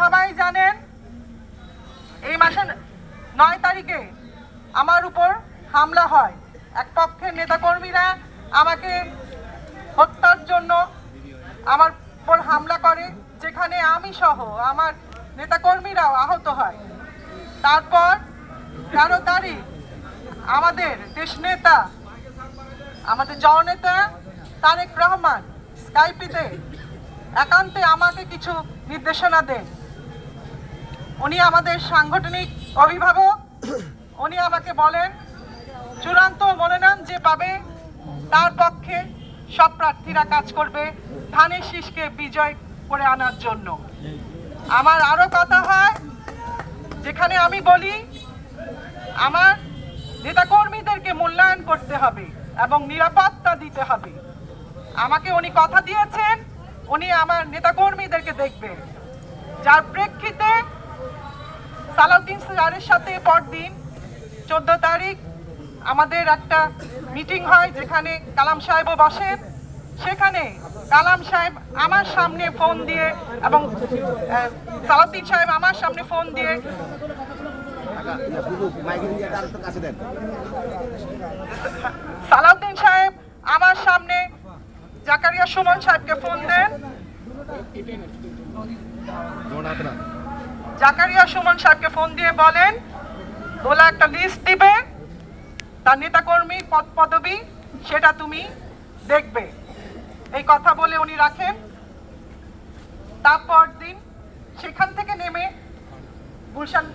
সবাই জানেন, এই মাসের নয় তারিখে আমার উপর হামলা হয়। এক পক্ষের নেতাকর্মীরা আমাকে হত্যার জন্য আমার উপর হামলা করে, যেখানে আমি সহ আমার নেতাকর্মীরাও আহত হয়। তারপর তেরো তারিখ আমাদের দেশ নেতা, আমাদের জননেতা তারেক রহমান স্কাইপিতে একান্তে আমাকে কিছু নির্দেশনা দেন। উনি আমাদের সাংগঠনিক অভিভাবক। উনি আমাকে বলেন, চূড়ান্ত মনোনয়ন যে পাবে, তার পক্ষে সব প্রার্থীরা কাজ করবে ধানের শীষকে বিজয় করে আনার জন্য। আমার আরও কথা হয়, যেখানে আমি বলি, আমার নেতাকর্মীদেরকে মূল্যায়ন করতে হবে এবং নিরাপত্তা দিতে হবে। আমাকে উনি কথা দিয়েছেন, উনি আমার নেতাকর্মীদেরকে দেখবেন যার প্রেক্ষিতে সালাউদ্দিন স্যারের সাথে পরদিন চোদ্দ তারিখ আমাদের একটা মিটিং হয় যেখানে কালাম সাহেবও বসেন। সেখানে কালাম সাহেব আমার সামনে ফোন দিয়ে এবং সালাউদ্দিন সাহেব আমার সামনে ফোন দিয়ে সালাউদ্দিন সাহেব আমার সামনে জাকারিয়া সুমন সাহেবকে ফোন দেন। জাকারিয়া সুমন সাহেবকে ফোন দিয়ে বলেন, দোলা একটা লিস্ট দিবে, তার নেতাকর্মী, পদ পদবি, সেটা তুমি দেখবে। এই কথা বলে উনি রাখেন। তারপর দিন সেখান থেকে নেমে গুলশান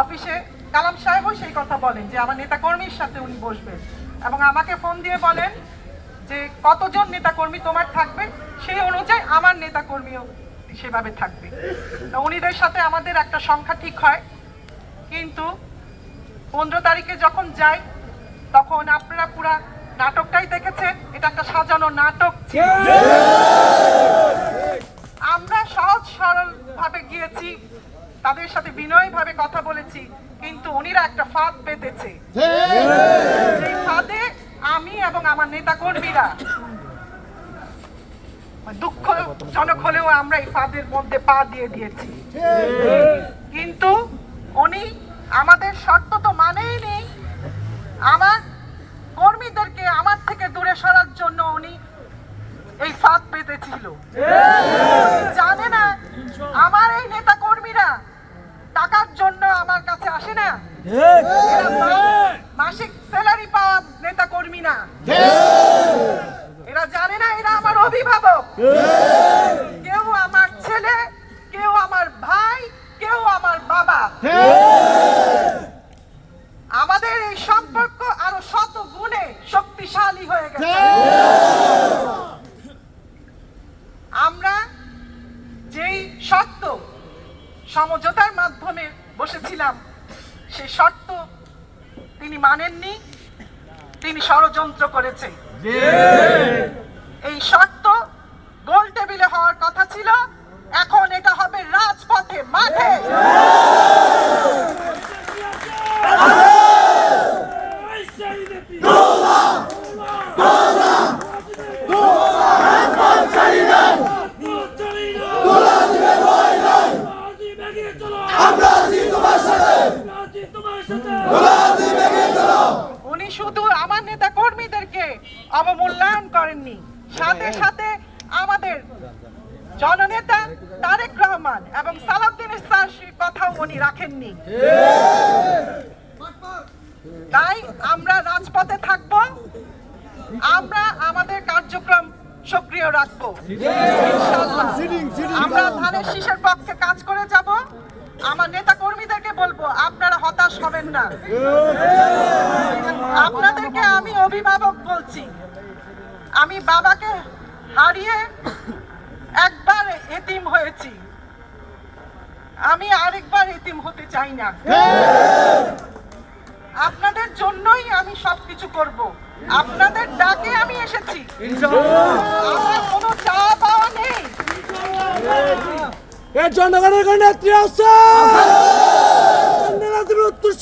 অফিসে কালাম সাহেবও সেই কথা বলেন যে আমার নেতাকর্মীর সাথে উনি বসবেন এবং আমাকে ফোন দিয়ে বলেন যে কতজন নেতাকর্মী তোমার থাকবে, সেই অনুযায়ী আমার নেতাকর্মীও সেভাবে থাকবে। উনিদের সাথে আমাদের একটা সংখ্যা ঠিক হয়। কিন্তু পনেরো তারিখে যখন যাই তখন আপনারা পুরা নাটকটাই দেখেছেন। এটা একটা সাজানো নাটক। আমরা সহজ সরল ভাবে গিয়েছি তাদের সাথে বিনয় ভাবে কথা বলেছি কিন্তু উনিরা একটা ফাঁদ পেতেছে। সেই ফাঁদে আমি এবং আমার নেতা কর্মীরা দুঃখজনক হলেও আমরা এই ফাঁদের মধ্যে পা দিয়ে দিয়েছি। কিন্তু উনি আমাদের শর্ত তো মানেই নেই। আমার কর্মীদেরকে আমার থেকে দূরে সরার জন্য উনি এই ফাঁদ পেতেছিল। জানে না আমার এই নেতা কর্মীরা টাকার জন্য আমার কাছে আসে না? মাসিক স্যালারি পাওয়া নেতা কর্মী না। এরা জানে না, এরা আমার অভিভাবক। কেউ আমার ছেলে, কেউ আমার ভাই, কেউ আমার বাবা। আমাদের এই সম্পর্ক আরও শত গুণে শক্তিশালী হয়ে গেছে। আমরা যেই শর্ত সমঝোতার মাধ্যমে বসেছিলাম সেই শর্ত তিনি মানেননি। তিনি ষড়যন্ত্র করেছে এই শর্ত গোল টেবিলে হওয়ার কথা ছিল। এখন এটা হবে রাজপথে মাঠে। আমরা আছি তোমার সাথে আছি তোমার সাথে উনি শুধু আমার নেতা কর্মীদেরকে অবমূল্যায়ন করেননি সাথে সাথে আমাদের জননেতা তারেক রহমান এবং সালাউদ্দিন স্যার কথাও উনি রাখেননি। তাই আমরা রাজপথে থাকব। আমরা আমাদের কার্যক্রম সক্রিয় রাখব। আমরা ধানের শীষের পক্ষে কাজ করে যাব। আমার নেতা কর্মীদেরকে বলব, আপনারা হতাশ হবেন না। আপনাদেরকে আমি অভিভাবক বলছি আমি বাবাকে হারিয়ে একবার এতিম হয়েছি। আমি আরেকবার এতিম হতে চাই না। আপনাদের জন্যই আমি সবকিছু করব। আপনাদের ডাকে আমি এসেছি। আমার কোনো চা পাওয়া নেই। এ জনগণের কোন নেত্রী আছে? উত্তর